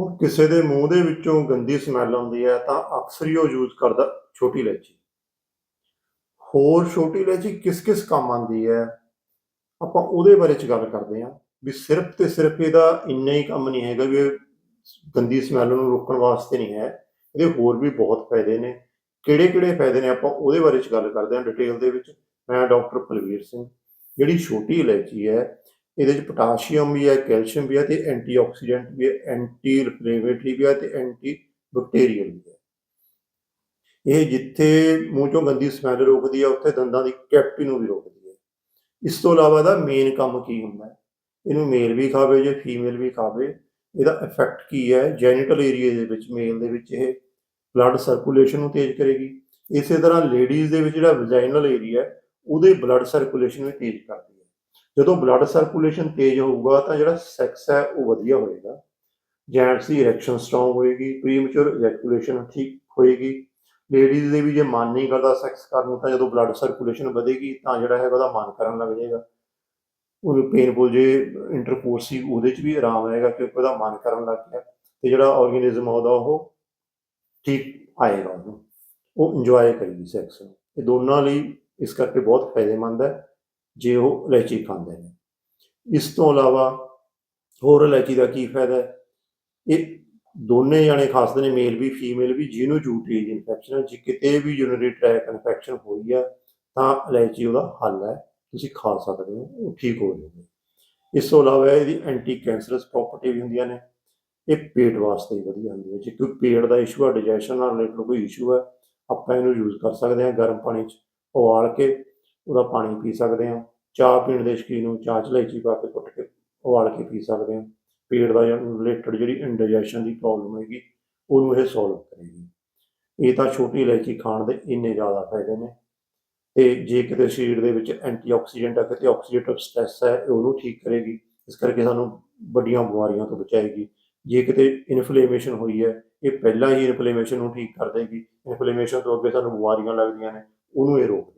ਹੁਣ ਕਿਸੇ ਦੇ ਮੂੰਹ ਦੇ ਵਿੱਚੋਂ ਗੰਦੀ ਸਮੈਲ ਆਉਂਦੀ ਹੈ ਤਾਂ ਅਕਸਰ ਹੀ ਉਹ ਯੂਜ਼ ਕਰਦਾ ਛੋਟੀ ਇਲਾਇਚੀ। ਹੋਰ ਛੋਟੀ ਇਲਾਇਚੀ ਕਿਸ ਕਿਸ ਕੰਮ ਆਉਂਦੀ ਹੈ? ਆਪਾਂ ਉਹਦੇ ਬਾਰੇ ਚ ਗੱਲ ਕਰਦੇ ਹਾਂ ਵੀ ਸਿਰਫ ਤੇ ਸਿਰਫ ਇਹਦਾ ਇੰਨਾ ਹੀ ਕੰਮ ਨਹੀਂ ਹੈਗਾ ਵੀ ਇਹ ਗੰਦੀ ਸਮੈਲ ਨੂੰ ਰੋਕਣ ਵਾਸਤੇ ਨਹੀਂ ਹੈ। ਇਹਦੇ ਹੋਰ ਵੀ ਬਹੁਤ ਫਾਇਦੇ ਨੇ। ਕਿਹੜੇ ਕਿਹੜੇ ਫਾਇਦੇ ਨੇ ਆਪਾਂ ਉਹਦੇ ਬਾਰੇ ਚ ਗੱਲ ਕਰਦੇ ਹਾਂ ਡਿਟੇਲ ਦੇ ਵਿੱਚ। ਮੈਂ ਡਾਕਟਰ ਪਲਵੀਰ ਸਿੰਘ, ਜਿਹੜੀ ਛੋਟੀ ਇਲਾਇਚੀ ਹੈ ਇਹਦੇ ਚ ਪੋਟਾਸ਼ੀਅਮ ਵੀ ਹੈ, ਕੈਲਸ਼ੀਅਮ ਵੀ ਹੈ ਤੇ ਐਂਟੀਆਕਸੀਡੈਂਟ ਵੀ ਹੈ ਐਂਟੀ ਇਨਫਲੇਮੇਟਰੀ ਵੀ ਹੈ ਤੇ ਐਂਟੀ ਬੈਕਟੀਰੀਅਲ ਵੀ ਹੈ। ਇਹ ਜਿੱਥੇ ਮੂੰਹ ਚੋਂ ਗੰਦੀ ਸਮੈਲ ਰੋਕਦੀ ਹੈ, ਉੱਥੇ ਦੰਦਾਂ ਦੀ ਕੈਪਟੀ ਨੂੰ ਵੀ ਰੋਕਦੀ ਹੈ। ਇਸ ਤੋਂ ਇਲਾਵਾ ਇਹਦਾ ਮੇਨ ਕੰਮ ਕੀ ਹੁੰਦਾ ਹੈ? ਇਹਨੂੰ ਮੇਲ ਵੀ ਖਾਵੇ ਜੇ ਫੀਮੇਲ ਵੀ ਖਾਵੇ, ਇਹਦਾ ਇਫੈਕਟ ਕੀ ਹੈ? ਜੈਨੀਟਲ ਏਰੀਆ ਦੇ ਵਿੱਚ ਮੇਲ ਦੇ ਵਿੱਚ ਇਹ ਬਲੱਡ ਸਰਕੂਲੇਸ਼ਨ ਨੂੰ ਤੇਜ਼ ਕਰੇਗੀ। ਇਸੇ ਤਰ੍ਹਾਂ ਲੇਡੀਜ਼ ਦੇ ਵਿੱਚ ਜਿਹੜਾ ਵਜਾਈਨਲ ਏਰੀਆ ਉਹਦੇ ਬਲੱਡ ਸਰਕੂਲੇਸ਼ਨ ਵੀ ਤੇਜ਼ ਕਰਦੀ ਹੈ। ਜਦੋਂ ਬਲੱਡ ਸਰਕੂਲੇਸ਼ਨ ਤੇਜ਼ ਹੋਊਗਾ ਤਾਂ ਜਿਹੜਾ ਸੈਕਸ ਹੈ ਉਹ ਵਧੀਆ ਹੋਏਗਾ। ਜੈਂਟਸ ਦੀ ਇਰੈਕਸ਼ਨ ਸਟਰੋਂਗ ਹੋਏਗੀ ਪ੍ਰੀਮੈਚੁਰ ਇਜੈਕੂਲੇਸ਼ਨ ਠੀਕ ਹੋਏਗੀ। ਲੇਡੀਜ਼ ਦੇ ਵੀ ਜੇ ਮਨ ਨਹੀਂ ਕਰਦਾ ਸੈਕਸ ਕਰਨ ਨੂੰ ਤਾਂ ਜਦੋਂ ਬਲੱਡ ਸਰਕੂਲੇਸ਼ਨ ਵਧੇਗੀ ਤਾਂ ਜਿਹੜਾ ਹੈਗਾ ਉਹਦਾ ਮਨ ਕਰਨ ਲੱਗ ਜਾਏਗਾ। ਉਹ ਪੇਨਫੁਲ ਜੇ ਇੰਟਰਕੋਰਸ ਸੀ, ਉਹਦੇ 'ਚ ਵੀ ਆਰਾਮ ਆਏਗਾ ਕਿਉਂਕਿ ਉਹਦਾ ਮਨ ਕਰਨ ਲੱਗ ਗਿਆ ਤੇ ਜਿਹੜਾ ਆਰਗੇਨਿਜ਼ਮ ਉਹਦਾ ਉਹ ਠੀਕ ਆਏਗਾ ਉਹਨੂੰ। ਉਹ ਇੰਜੋਏ ਕਰੇਗੀ ਸੈਕਸ ਨੂੰ। ਇਹ ਦੋਨਾਂ ਲਈ ਇਸ ਕਰਕੇ ਬਹੁਤ ਫਾਇਦੇਮੰਦ ਹੈ। ਜੇ ਉਹ ਇਲਾਇਚੀ ਖਾਂਦੇ ਨੇ। ਇਸ ਤੋਂ ਇਲਾਵਾ ਹੋਰ ਇਲਾਇਚੀ ਦਾ ਕੀ ਫਾਇਦਾ ਹੈ? ਇਹ ਦੋਨੇ ਜਾਣੇ ਖਾਸਦੇ ਨੇ ਮੇਲ ਵੀ ਫੀਮੇਲ ਵੀ, ਜਿਹਨੂੰ ਯੂਟਰੀਜ ਇਨਫੈਕਸ਼ਨ ਜੇ ਕਿਤੇ ਵੀ ਯੂਨਰੀ ਟ੍ਰੈਕ ਇਨਫੈਕਸ਼ਨ ਹੋਈ ਹੈ ਤਾਂ ਇਲਾਇਚੀ ਉਹਦਾ ਹੱਲ ਹੈ। ਤੁਸੀਂ ਖਾ ਸਕਦੇ ਹੋ, ਉਹ ਠੀਕ ਹੋ ਜਾਊਗਾ ਇਸ ਤੋਂ ਇਲਾਵਾ ਇਹਦੀ ਐਂਟੀ ਕੈਂਸਰਸ ਪ੍ਰੋਪਰਟੀ ਵੀ ਹੁੰਦੀਆਂ ਨੇ। ਇਹ ਪੇਟ ਵਾਸਤੇ ਵਧੀਆ ਹੁੰਦੀ ਹੈ। ਜੇ ਕੋਈ ਪੇਟ ਦਾ ਇਸ਼ੂ ਆ ਡਾਈਜੈਸ਼ਨ ਨਾਲ ਰਿਲੇਟਡ ਕੋਈ ਇਸ਼ੂ ਹੈ ਆਪਾਂ ਇਹਨੂੰ ਯੂਜ਼ ਕਰ ਸਕਦੇ ਹਾਂ ਗਰਮ ਪਾਣੀ 'ਚ ਉਬਾਲ ਕੇ ਉਹਦਾ ਪਾਣੀ ਪੀ ਸਕਦੇ ਹਾਂ। ਚਾਹ ਪੀਣ ਦੇ ਸ਼ੌਕੀਨ ਨੂੰ ਚਾਹ 'ਚ ਇਲਾਇਚੀ ਪਾ ਕੇ ਕੁੱਟ ਕੇ ਉਬਾਲ ਕੇ ਪੀ ਸਕਦੇ ਹਾਂ। ਪੇਟ ਦਾ ਰਿਲੇਟਡ ਜਿਹੜੀ ਇੰਡਾਈਜੈਸ਼ਨ ਦੀ ਪ੍ਰੋਬਲਮ ਹੈਗੀ ਉਹਨੂੰ ਇਹ ਸੋਲਵ ਕਰੇਗੀ। ਇਹ ਤਾਂ ਛੋਟੀ ਇਲਾਇਚੀ ਖਾਣ ਦੇ ਇੰਨੇ ਜ਼ਿਆਦਾ ਫਾਇਦੇ ਨੇ। ਤੇ ਜੇ ਕਿਤੇ ਸਰੀਰ ਦੇ ਵਿੱਚ ਐਂਟੀਆਕਸੀਡੈਂਟ ਹੈ ਕਿਤੇ ਆਕਸੀਡੇਟਿਵ ਸਟ੍ਰੈਸ ਹੈ ਉਹਨੂੰ ਠੀਕ ਕਰੇਗੀ। ਇਸ ਕਰਕੇ ਸਾਨੂੰ ਵੱਡੀਆਂ ਬਿਮਾਰੀਆਂ ਤੋਂ ਬਚਾਏਗੀ। ਜੇ ਕਿਤੇ ਇਨਫਲੇਮੇਸ਼ਨ ਹੋਈ ਹੈ, ਇਹ ਪਹਿਲਾਂ ਹੀ ਇਨਫਲੇਮੇਸ਼ਨ ਨੂੰ ਠੀਕ ਕਰ ਦੇਗੀ। ਇਨਫਲੇਮੇਸ਼ਨ ਤੋਂ ਅੱਗੇ ਸਾਨੂੰ ਬਿਮਾਰੀਆਂ ਲੱਗਦੀਆਂ ਨੇ, ਉਹਨੂੰ ਇਹ ਰੋਕ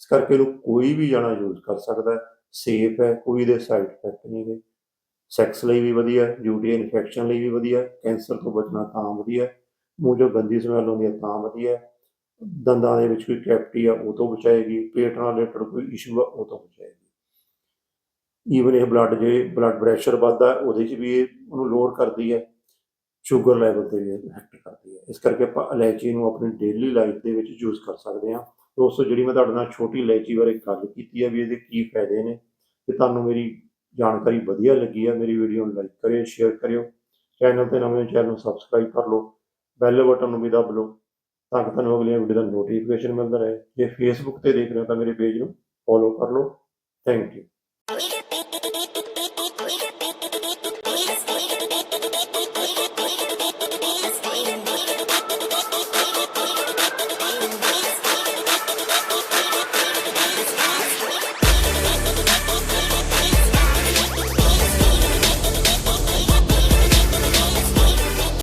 ਇਸ ਕਰਕੇ ਇਹਨੂੰ ਕੋਈ ਵੀ ਜਾਣਾ ਯੂਜ਼ ਕਰ ਸਕਦਾ ਸੇਫ ਹੈ, ਕੋਈ ਦੇ ਸਾਈਡ ਇਫੈਕਟ ਨਹੀਂ ਹੈ ਸੈਕਸ ਲਈ ਵੀ ਵਧੀਆ ਯੂਟੀ ਇਨਫੈਕਸ਼ਨ ਲਈ ਵੀ ਵਧੀਆ ਕੈਂਸਰ ਤੋਂ ਬਚਣਾ ਤਾਂ ਵਧੀਆ ਮੂੰਹ ਜੋ ਗੰਦੀ ਸਮੈਲ ਆਉਂਦੀ ਹੈ ਤਾਂ ਵਧੀਆ ਦੰਦਾਂ ਦੇ ਵਿੱਚ ਕੋਈ ਕੈਪਟੀ ਆ, ਉਹ ਤੋਂ ਬਚਾਏਗੀ। ਪੇਟ ਨਾਲ ਰਿਲੇਟਡ ਕੋਈ ਇਸ਼ੂ ਆ, ਉਹ ਤੋਂ ਬਚਾਏਗੀ। ਈਵਨ ਇਹ ਬਲੱਡ ਜੇ ਬਲੱਡ ਪ੍ਰੈਸ਼ਰ ਵੱਧਦਾ ਉਹਦੇ 'ਚ ਵੀ ਇਹ ਉਹਨੂੰ ਲੋਅਰ ਕਰਦੀ ਹੈ। ਸ਼ੂਗਰ ਲੈਵਲ ਤੇ ਵੀ ਇਫੈਕਟ ਕਰਦੀ ਹੈ। ਇਸ ਕਰਕੇ ਆਪਾਂ ਇਲਾਇਚੀ ਨੂੰ ਆਪਣੀ ਡੇਲੀ ਲਾਈਫ ਦੇ ਵਿੱਚ ਯੂਜ਼ ਕਰ ਸਕਦੇ ਹਾਂ। ਦੋਸਤੋ, ਜਿਹੜੀ ਮੈਂ ਤੁਹਾਡੇ ਨਾਲ ਛੋਟੀ ਇਲਾਇਚੀ ਬਾਰੇ ਗੱਲ ਕੀਤੀ ਹੈ ਵੀ ਇਹਦੇ ਕੀ ਫਾਇਦੇ ਨੇ, ਤੇ ਤੁਹਾਨੂੰ ਮੇਰੀ ਜਾਣਕਾਰੀ ਵਧੀਆ ਲੱਗੀ ਹੈ ਮੇਰੀ ਵੀਡੀਓ ਨੂੰ ਲਾਈਕ ਕਰਿਓ ਸ਼ੇਅਰ ਕਰਿਓ ਚੈਨਲ ਤੇ ਨਵੇਂ ਚੈਨਲ ਨੂੰ ਸਬਸਕ੍ਰਾਈਬ ਕਰ ਲਓ ਬੈਲ ਬਟਨ ਨੂੰ ਵੀ ਦਬ ਲਓ, ਤਾਂ ਕਿ ਤੁਹਾਨੂੰ ਅਗਲੀਆਂ ਵੀਡੀਓ ਦਾ ਨੋਟੀਫਿਕੇਸ਼ਨ ਮਿਲਦਾ ਰਹੇ। ਜੇ ਫੇਸਬੁੱਕ ਤੇ ਦੇਖ ਰਹੇ ਹੋ ਤਾਂ ਮੇਰੇ ਪੇਜ ਨੂੰ ਫੋਲੋ ਕਰ ਲਓ। Thank you